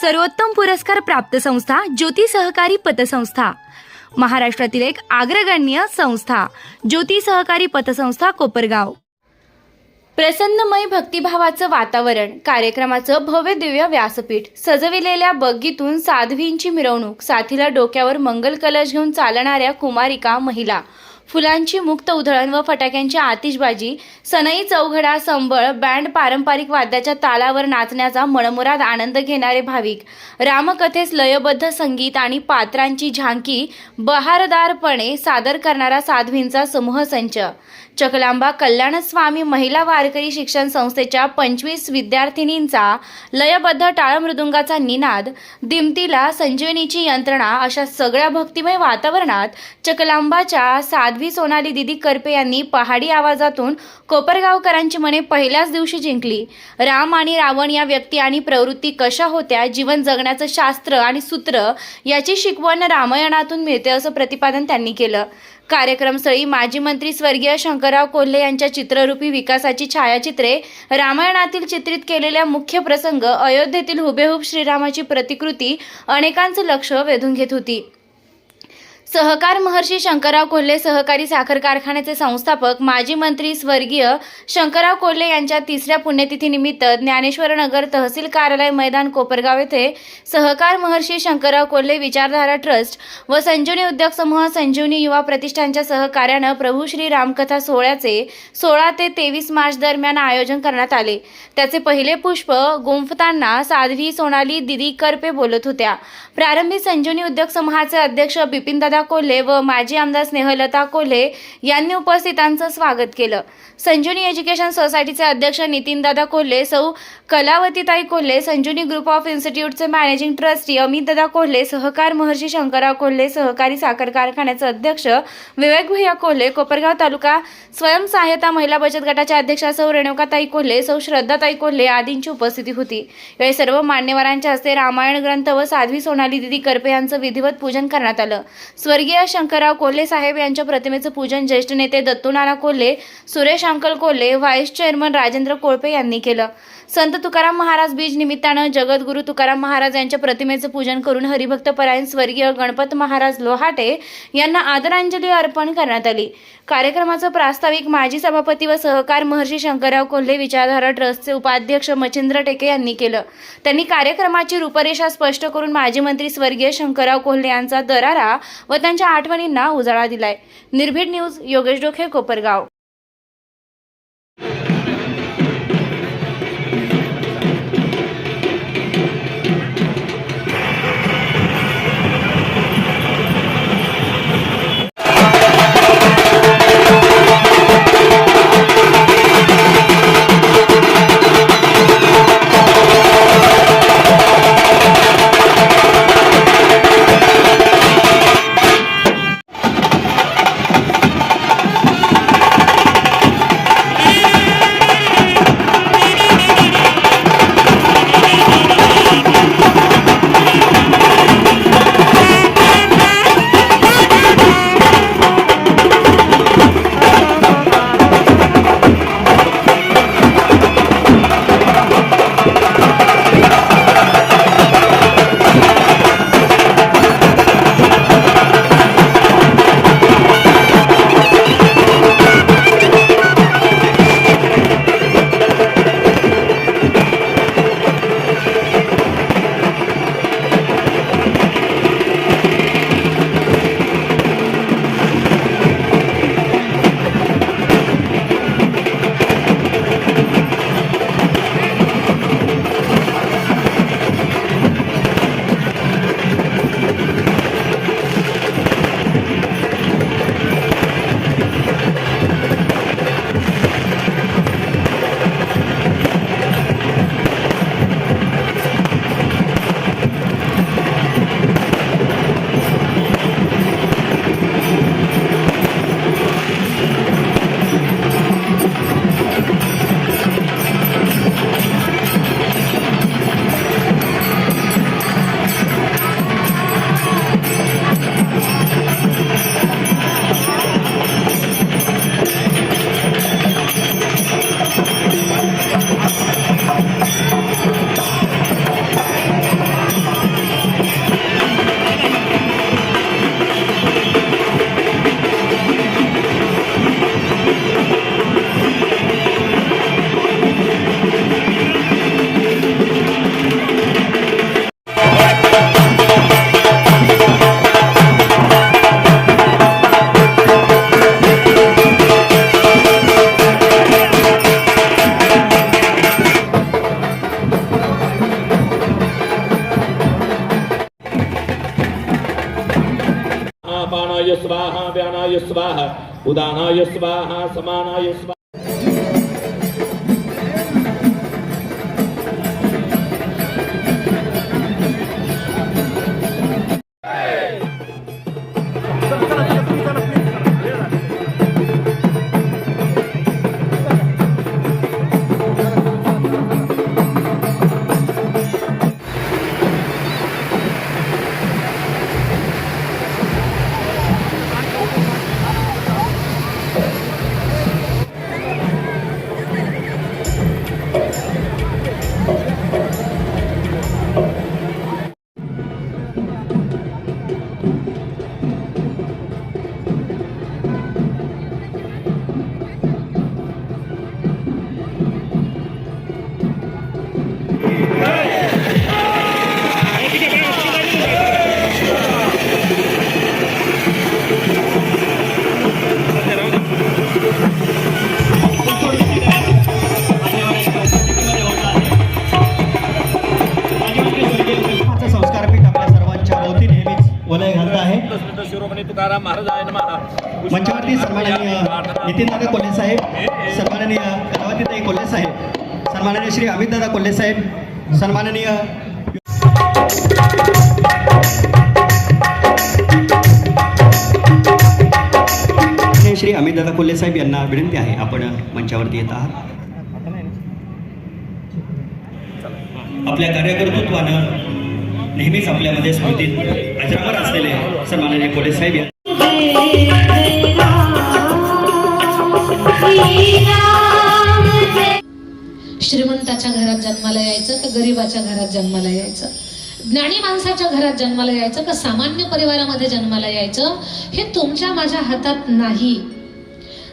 सर्वोत्तम पुरस्कार प्राप्त संस्था ज्योती सहकारी पतसंस्था. महाराष्ट्रातील एक अग्रगण्य संस्था ज्योती सहकारी पतसंस्था कोपरगाव. प्रसन्नमय भक्तिभावाचं वातावरण कार्यक्रमाचं भव्य दिव्य व्यासपीठ सजविलेल्या बग्गीतून साध्वींची मिरवणूक साथीला डोक्यावर मंगल कलश घेऊन चालणाऱ्या कुमारिका महिला. फुलांची मुक्त उधळण व फटाक्यांची आतिषबाजी सनई चौघडा संबळ बँड पारंपरिक वाद्याच्या तालावर नाचण्याचा मनमुराद आनंद घेणारे भाविक रामकथेस लयबद्ध संगीत आणि पात्रांची झांकी बहारदारपणे सादर करणारा साध्वींचा समूह संच. चकलांबा कल्याण स्वामी महिला वारकरी शिक्षण संस्थेच्या पंचवीस विद्यार्थिनींचा लयबद्ध टाळमृदुंगाचा निनाद दिमतीला संजीवनीची यंत्रणा अशा सगळ्या भक्तिमय वातावरणात चकलांबाच्या साध्वी सोनाली दिदी करपे यांनी पहाडी आवाजातून कोपरगावकरांची मने पहिल्याच दिवशी जिंकली. राम आणि रावण या व्यक्ती आणि प्रवृत्ती कशा होत्या जीवन जगण्याचं शास्त्र आणि सूत्र याची शिकवण रामायणातून मिळते असं प्रतिपादन त्यांनी केलं. कार्यक्रमस्थळी माजी मंत्री स्वर्गीय शंकरराव कोल्हे यांच्या चित्ररूपी विकासाची छायाचित्रे रामायणातील चित्रित केलेल्या मुख्य प्रसंग अयोध्येतील हुबेहूब श्रीरामाची प्रतिकृती अनेकांचं लक्ष वेधून घेत होती. सहकार महर्षी शंकरराव कोल्हे सहकारी साखर कारखान्याचे संस्थापक माजी मंत्री स्वर्गीय शंकरराव कोल्हे यांच्या तिसऱ्या पुण्यतिथीनिमित्त ज्ञानेश्वरनगर तहसील कार्यालय मैदान कोपरगाव येथे सहकार महर्षी शंकरराव कोल्हे विचारधारा ट्रस्ट व संजीवनी उद्योग समूह संजीवनी युवा प्रतिष्ठानच्या सहकार्यानं प्रभू श्री रामकथा सोहळ्याचे सोळा ते तेवीस मार्च दरम्यान आयोजन करण्यात आले. त्याचे पहिले पुष्प गुंफताना साध्वी सोनाली दिदी करपे बोलत होत्या. प्रारंभी संजीवनी उद्योग समूहाचे अध्यक्ष बिपिनदादा कोल्हे व माजी आमदार स्नेहलता कोल्हे यांनी उपस्थितांचं स्वागत केलं. संजुनी एज्युकेशन सोसायटीचे अध्यक्ष नितीनदादा कोल्हे सौ कलावतीताई कोल्हे संजुनी ग्रुप ऑफ इन्स्टिट्यूटचे मॅनेजिंग ट्रस्टी अमितदादा कोल्हे सहकार महर्षी शंकरराव कोल्हे सहकारी साखर कारखान्याचे अध्यक्ष विवेक भैया कोल्हे कोपरगाव तालुका स्वयंसहाय्यता महिला बचत गटाच्या अध्यक्षा सौ रेणुकाताई कोल्हे सौ श्रद्धाताई कोल्हे आदींची उपस्थिती होती. यावेळी सर्व मान्यवरांच्या हस्ते रामायण ग्रंथ व साध्वी सोनाली दिदी करपे यांचं विधिवत पूजन करण्यात आलं. स्वर्गीय शंकरराव कोल्हे साहेब यांच्या प्रतिमेचं पूजन ज्येष्ठ नेते दत्तू नाना Kolhe Suresh uncle Kolhe vice chairman Rajendra Kolpe यांनी केलं. संत तुकाराम महाराज बीज निमित्तानं जगद्गुरू तुकाराम महाराज यांच्या प्रतिमेचं पूजन करून हरिभक्त परायण स्वर्गीय गणपत महाराज लोहाटे यांना आदरांजली अर्पण करण्यात आली. कार्यक्रमाचं प्रास्ताविक माजी सभापती व सहकार महर्षी शंकरराव कोल्हे विचारधारा ट्रस्टचे उपाध्यक्ष मच्छिंद्र टेके यांनी केलं. त्यांनी कार्यक्रमाची रूपरेषा स्पष्ट करून माजी मंत्री स्वर्गीय शंकरराव कोल्हे यांचा दरारा व त्यांच्या आठवणींना उजाळा दिलाय. निर्भीड न्यूज योगेश डोखे कोपरगाव. ఉదానాయ స్వాహ సమానాయ స్వాహ मंचावरती सन्माननीय नितीनदादा कोल्हे साहेब सन्माननीय कलावतीताई कोल्हे साहेब सन्माननीय श्री अमितदादा कोल्हे साहेब सन्माननीय श्री अमितदादा कोल्हे साहेब यांना विनंती आहे आपण मंचावरती येत आहात. आपल्या कार्यकर्तृत्वानं नेहमीच आपल्यामध्ये स्मृतीत अजरावर असलेले सन्माननीय कोल्हे साहेब श्रीमंताच्या घरात जन्माला यायचं का गरीबाच्या घरात जन्माला यायचं? ज्ञानी माणसाच्या घरात जन्माला यायचं का सामान्य परिवारामध्ये जन्माला यायचं? हे तुमच्या माझ्या हातात नाही.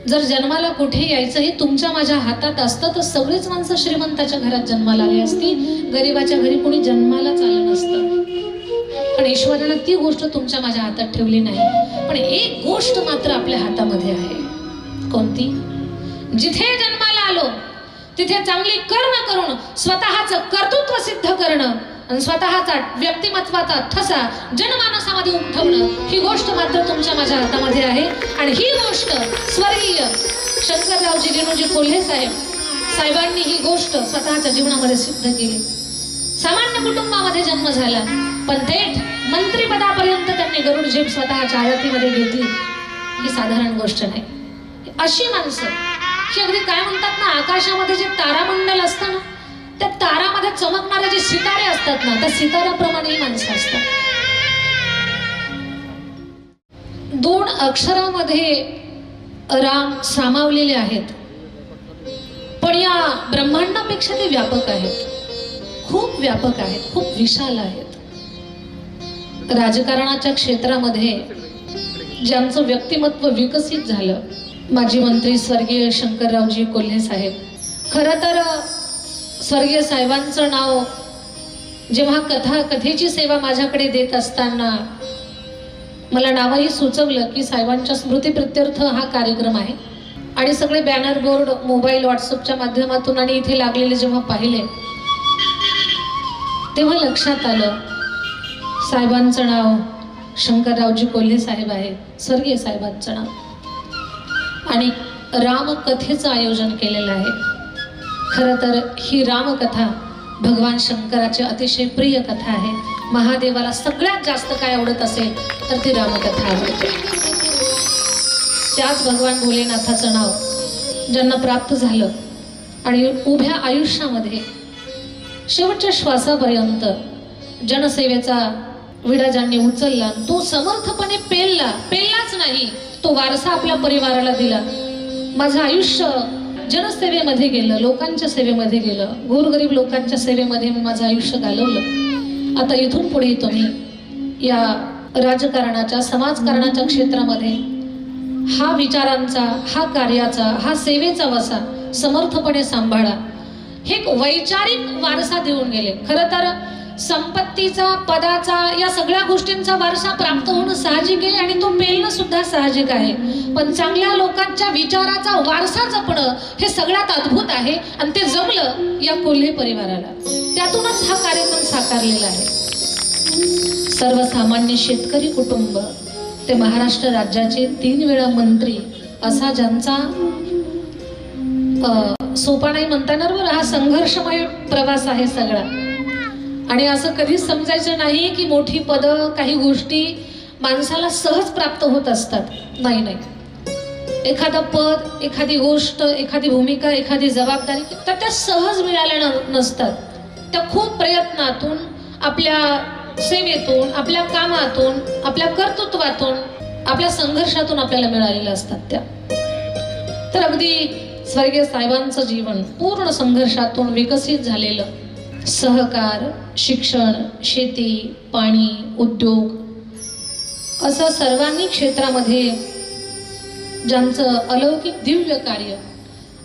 जर जन्माला कुठे यायचं हे तुमच्या माझ्या हातात असतं तर सगळीच माणसं श्रीमंताच्या घरात जन्माला आली असती गरीबाच्या घरी कोणी जन्मालाच आलं नसतं. पण ईश्वरानं ती गोष्ट तुमच्या माझ्या हातात ठेवली नाही. पण एक गोष्ट मात्र आपल्या हातामध्ये आहे. कोणती? जिथे जन्माला आलो तिथे चांगली कर्म करून स्वतःचं कर्तृत्व सिद्ध करणं आणि स्वतःचा व्यक्तिमत्वाचा ठसा जनमानसामध्ये उमटवणं ही गोष्ट मात्र तुमच्या माझ्या हातामध्ये आहे. आणि ही गोष्ट स्वर्गीय शंकररावजी रेणूजी कोल्हे साहेब साहेबांनी ही गोष्ट स्वतःच्या जीवनामध्ये सिद्ध केली. सामान्य कुटुंबामध्ये जन्म झाला. पण थेट मंत्रिपदापर्यंत त्यांनी गरुड झेप स्वतःच्या आयतीमध्ये घेतली. ही साधारण गोष्ट नाही. अशी माणसं की अगदी काय म्हणतात ना आकाशामध्ये जे तारामंडल असतं ना त्या तारामध्ये चमकणारे जे सितारे असतात ना त्या सिताराप्रमाणे ही माणसं असतात. दोन अक्षरामध्ये राम सामावलेले आहेत. पण या ब्रह्मांडापेक्षा ते व्यापक आहेत. खूप व्यापक आहेत खूप विशाल आहेत. राजकारणाच्या क्षेत्रामध्ये ज्यांचं व्यक्तिमत्व विकसित झालं माजी मंत्री स्वर्गीय शंकररावजी कोल्हे साहेब. खरं तर स्वर्गीय साहेबांचं नाव जेव्हा कथा कथेची सेवा माझ्याकडे देत असताना मला नावही सुचवलं की साहेबांच्या स्मृतीप्रित्यर्थ हा कार्यक्रम आहे. आणि सगळे बॅनर बोर्ड मोबाईल व्हॉट्सअपच्या माध्यमातून आणि इथे लागलेले जेव्हा पाहिले तेव्हा लक्षात आलं साहेबांचं नाव शंकररावजी कोल्हे साहेब आहे स्वर्गीय साहेबांचं नाव. आणि रामकथेचं आयोजन केलेलं आहे. खरं तर ही रामकथा भगवान शंकराची अतिशय प्रिय कथा आहे. महादेवाला सगळ्यात जास्त काय आवडत असेल तर ती रामकथा आवडते. त्याच भगवान भोलेनाथाचं नाव ज्यांना प्राप्त झालं आणि उभ्या आयुष्यामध्ये शेवटच्या श्वासापर्यंत जनसेवेचा विराजांनी उचलला. तो समर्थपणे पेलला. पेललाच नाही. तो वारसा आपल्या परिवाराला दिला. माझं आयुष्य जनसेवेमध्ये गेलं लोकांच्या सेवेमध्ये गेलं. गोरगरीब लोकांच्या सेवेमध्ये मी माझं आयुष्य घालवलं. आता इथून पुढे तुम्ही या राजकारणाच्या समाजकारणाच्या क्षेत्रामध्ये हा विचारांचा हा कार्याचा हा सेवेचा वसा समर्थपणे सांभाळा. हे एक वैचारिक वारसा देऊन गेले. खरं तर संपत्तीचा पदाचा या सगळ्या गोष्टींचा वारसा प्राप्त होणं साहजिक आहे आणि तो मिळणं सुद्धा साहजिक आहे. पण चांगल्या लोकांच्या विचाराचा वारसा जपणं हे सगळ्यात अद्भुत आहे आणि ते जमलं या कोल्हे परिवाराला. त्यातूनच हा कार्यक्रम साकारलेला आहे. सर्वसामान्य शेतकरी कुटुंब ते महाराष्ट्र राज्याचे तीन वेळा मंत्री असा ज्यांचा सोपा नाही म्हणता येणार बरं हा संघर्षमय प्रवास आहे सगळा. आणि असं कधीच समजायचं नाही की मोठी पदं काही गोष्टी माणसाला सहज प्राप्त होत असतात. नाही नाही. एखादं पद एखादी गोष्ट एखादी भूमिका एखादी जबाबदारी तर त्या सहज मिळाल्या न- नसतात. त्या खूप प्रयत्नातून आपल्या सेवेतून आपल्या कामातून आपल्या कर्तृत्वातून आपल्या संघर्षातून आपल्याला मिळालेल्या असतात त्या. तर अगदी स्वर्गीय साहेबांचं जीवन पूर्ण संघर्षातून विकसित झालेलं सहकार शिक्षण शेती पाणी उद्योग असं सर्वांनी क्षेत्रामध्ये ज्यांचं अलौकिक दिव्य कार्य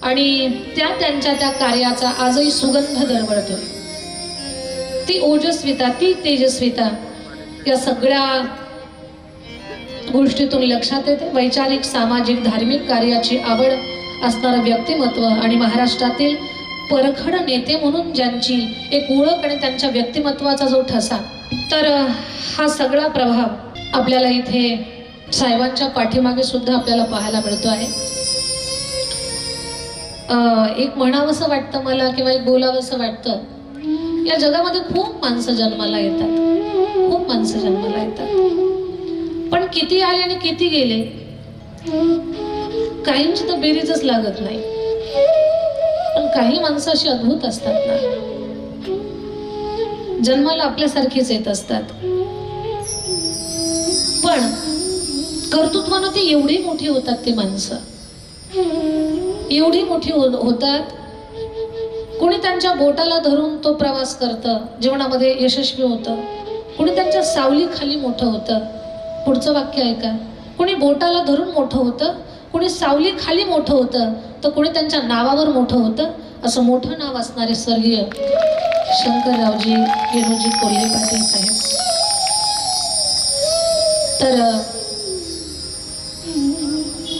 आणि त्या त्यांच्या त्या कार्याचा आजही सुगंध दरवळतो ती ओजस्विता ती तेजस्विता या सगळ्या गोष्टीतून लक्षात येते. वैचारिक सामाजिक धार्मिक कार्याची आवड असणारं व्यक्तिमत्व आणि महाराष्ट्रातील परखड नेते म्हणून ज्यांची एक ओळख आणि त्यांच्या व्यक्तिमत्वाचा जो ठसा तर हा सगळा प्रभाव आपल्याला इथे साहेबांच्या पाठीमागे सुद्धा आपल्याला पाहायला मिळतो आहे. एक म्हणावंसं वाटतं मला किंवा एक बोलावंसं वाटतं या जगामध्ये खूप माणसं जन्माला येतात. खूप माणसं जन्माला येतात. पण किती आले आणि किती गेले? काहींची तर बेरीजच लागत नाही. काही माणसं अशी अद्भुत असतात ना. जन्माला आपल्यासारखीच येत असतात. पण कर्तृत्वानं ते एवढी मोठी होतात ते माणसं. एवढी मोठी हो- होतात. कोणी त्यांच्या बोटाला धरून तो प्रवास करतं जीवनामध्ये यशस्वी होतं. कोणी त्यांच्या सावलीखाली मोठं होतं. पुढचं वाक्य ऐका कोणी बोटाला धरून मोठं होतं कोणी सावलीखाली मोठं होतं तर कोणी त्यांच्या नावावर मोठं होतं. असं मोठं नाव असणारे स्वर्गीय शंकररावजी विनोजी कोल्हे पाटील साहेब. तर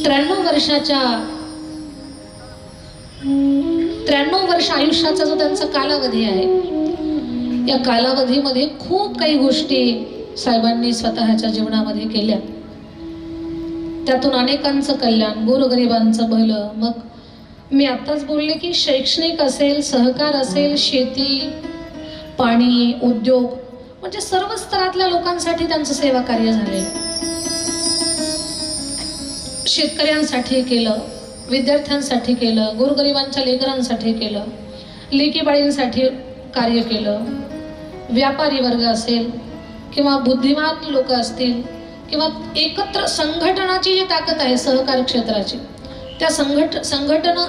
त्र्याण्णव वर्षाच्या त्र्याण्णव वर्ष आयुष्याचा जो त्यांचा कालावधी आहे या कालावधीमध्ये खूप काही गोष्टी साहेबांनी स्वतःच्या जीवनामध्ये केल्या. त्यातून अनेकांचं कल्याण गोरगरिबांचं भलं मग मी आत्ताच बोलले की शैक्षणिक असेल सहकार असेल शेती पाणी उद्योग म्हणजे सर्व स्तरातल्या लोकांसाठी त्यांचं सेवा कार्य झाले. शेतकऱ्यांसाठी केलं विद्यार्थ्यांसाठी केलं गोरगरिबांच्या लेकरांसाठी केलं लेकीबाळींसाठी कार्य केलं. व्यापारी वर्ग असेल किंवा बुद्धिमान लोक असतील किंवा एकत्र संघटनाची जी ताकद आहे सहकार क्षेत्राची त्या संघट संघटना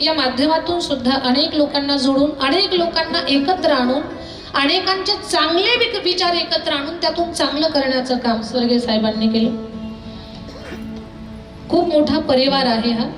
या माध्यमातून सुद्धा अनेक लोकांना जोडून अनेक लोकांना एकत्र आणून अनेकांचे चांगले विचार एकत्र आणून त्यातून चांगलं करण्याचं काम स्वर्गीय साहेबांनी केलं. खूप मोठा परिवार आहे हा.